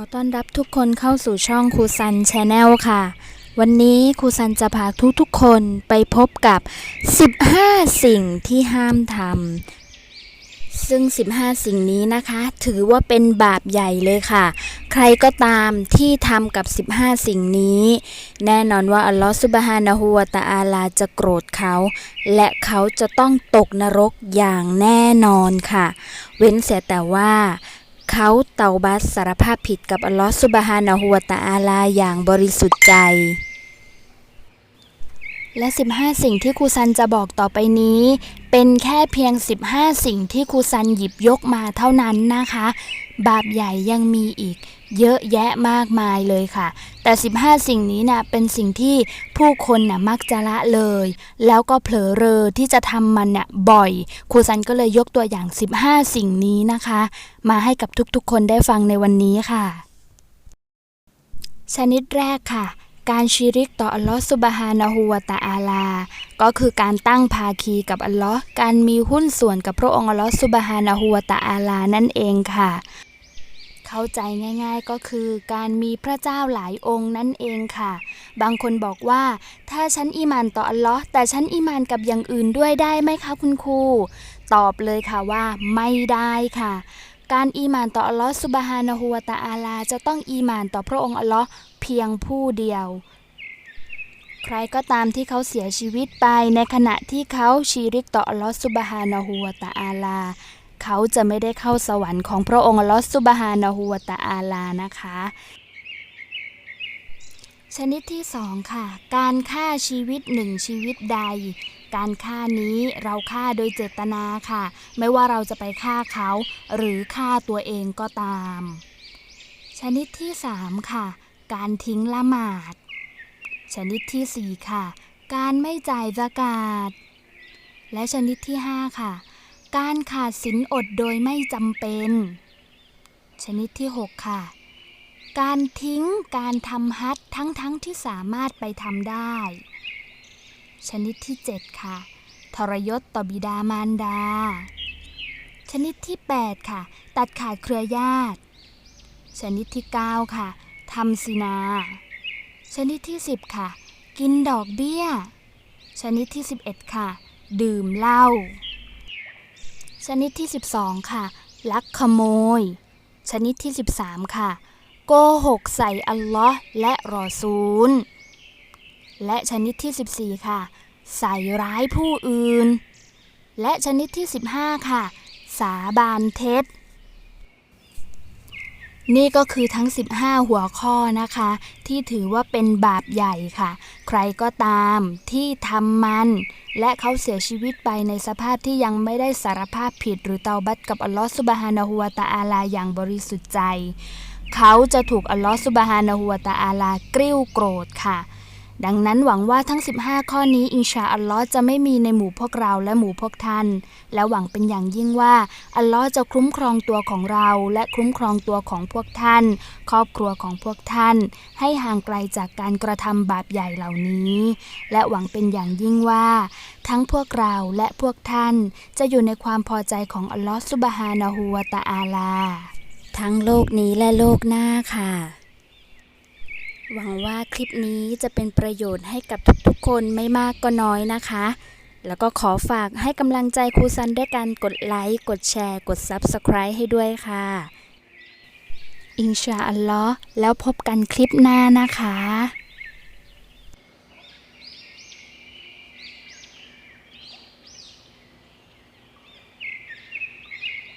อต้อนรับทุกคนเข้าสู่ช่องครูซันชาแนลค่ะ วันนี้ครูซันจะพาทุกๆคนไปพบกับ 15 สิ่งที่ห้ามทำซึ่ง 15 สิ่งนี้นะคะ ถือว่าเป็นบาปใหญ่เลยค่ะ ใครก็ตามที่ทำกับ 15 สิ่งนี้ แน่นอนว่าอัลลอฮฺซุบฮานะฮูวะตะอาลาจะโกรธเขา และเขาจะต้องตกนรกอย่างแน่นอนค่ะ เว้นเสียแต่ว่า เขาเตาบัสสารภาพผิดกับอัลลอฮฺสุบฮานะฮุวตาอาลาอย่างบริสุทธิ์ใจ และ 15 สิ่งที่ครูซันจะบอกต่อไปนี้ เป็นแค่เพียง 15 สิ่งที่ครูซันหยิบยกมาเท่านั้นนะคะ บาปใหญ่ยังมีอีก เยอะแยะมากมายเลยค่ะ แต่ 15 สิ่งนี้นะเป็นสิ่งที่ผู้คนนะมักจะละเลย แล้วก็เผลอเรอที่จะทำมันน่ะบ่อยครูซันก็เลยยกตัวอย่าง 15 สิ่งนี้นะคะ มาให้กับทุกๆ คนได้ฟังในวันนี้ค่ะ ชนิดแรกค่ะการชิริกต่ออัลลอฮฺซุบฮานะฮูวะตะอาลา ก็คือการตั้งภาคีกับอัลลอฮ์การมีหุ้นส่วนกับพระองค์อัลลอฮฺซุบฮานะฮูวะตะอาลานั่นเองค่ะ เข้าใจง่ายๆก็คือการมีพระเจ้าหลายองค์นั่นเองค่ะ บางคนบอกว่า ถ้าฉันอีหมานต่ออัลลอฮ์แต่ฉันอีหมานกับอย่างอื่นด้วยได้ไหมคะคุณครู ตอบเลยค่ะว่าไม่ได้ค่ะ การอีหมานต่ออัลลอฮ์ซุบฮานะฮูวตะอาลา จะต้องอีหมานต่อพระองค์อัลลอฮ์เพียงผู้เดียวใครก็ตามที่เขาเสียชีวิตไปในขณะที่เขาชีริกต่ออัลลอฮ์ซุบฮานะฮูวะตะอาลา เขาจะไม่ได้เข้าสวรรค์ของพระองค์ลอฮ์ซุบฮานะฮูวตะอาลานะคะ ชนิดที่สองค่ะ การฆ่าชีวิตหนึ่งชีวิตใด การฆ่านี้เราฆ่าโดยเจตนาค่ะ ไม่ว่าเราจะไปฆ่าเขาหรือฆ่าตัวเองก็ตาม ชนิดที่สามค่ะ การทิ้งละหมาด ชนิดที่สี่ค่ะ การไม่จ่ายซากาตและชนิดที่ห้าค่ะ การขาดสินอดโดยไม่จำเป็น ชนิดที่หกค่ะ การทิ้งการทำฮัททั้งๆทที่สามารถไปทำได้ ชนิดที่ 7 ค่ะ ทรยศต่อบิดามารดา ชนิดที่ 8 ค่ะ ตัดขาดเครือญาติ ชนิดที่ 9 ค่ะทำสินา ชนิดที่ 10 ค่ะ กินดอกเบี้ย ชนิดที่ 11 ค่ะ ดื่มเหล้า ชนิดที่ 12 ค่ะ ลักขโมย ชนิดที่ 13 ค่ะ โกหกใส่อัลลอฮ์และรอซูล และชนิดที่ 14 ค่ะ ใส่ร้ายผู้อื่น และชนิดที่ 15 ค่ะ สาบานเท็จ นี่ก็คือทั้ง 15 หัวข้อนะคะ ที่ถือว่าเป็นบาปใหญ่ค่ะ ใครก็ตามที่ทำมัน และเขาเสียชีวิตไปในสภาพที่ยังไม่ได้สารภาพผิด หรือเตาบัตกับอัลลอฮฺสุบฮานะฮุวตาอาลาอย่างบริสุทธิ์ใจ เขาจะถูกอัลลอฮฺสุบฮานะฮุวตาอาลากริ้วโกรธค่ะ ดังนั้นหวังว่าทั้ง 15 ข้อนี้อินชาอัลลอฮ์จะไม่มีในหมู่พวกเราและหมู่พวกท่าน และหวังเป็นอย่างยิ่งว่าอัลลอฮ์จะคุ้มครองตัวของเรา และคุ้มครองตัวของพวกท่าน ครอบครัวของพวกท่าน ให้ห่างไกลจากการกระทำบาปใหญ่เหล่านี้ และหวังเป็นอย่างยิ่งว่า ทั้งพวกเราและพวกท่าน จะอยู่ในความพอใจของอัลลอฮ์ซุบฮานะฮูวะตะอาลา ทั้งโลกนี้และโลกหน้าค่ะ หวังว่าคลิปนี้จะเป็นประโยชน์ให้กับทุกๆคนไม่มากก็น้อยนะคะ แล้วก็ขอฝากให้กำลังใจครูซันด้วยการกดไลค์ กดแชร์ กด Subscribe ให้ด้วยค่ะ อินชาอัลลอฮ์แล้วพบกันคลิปหน้านะคะ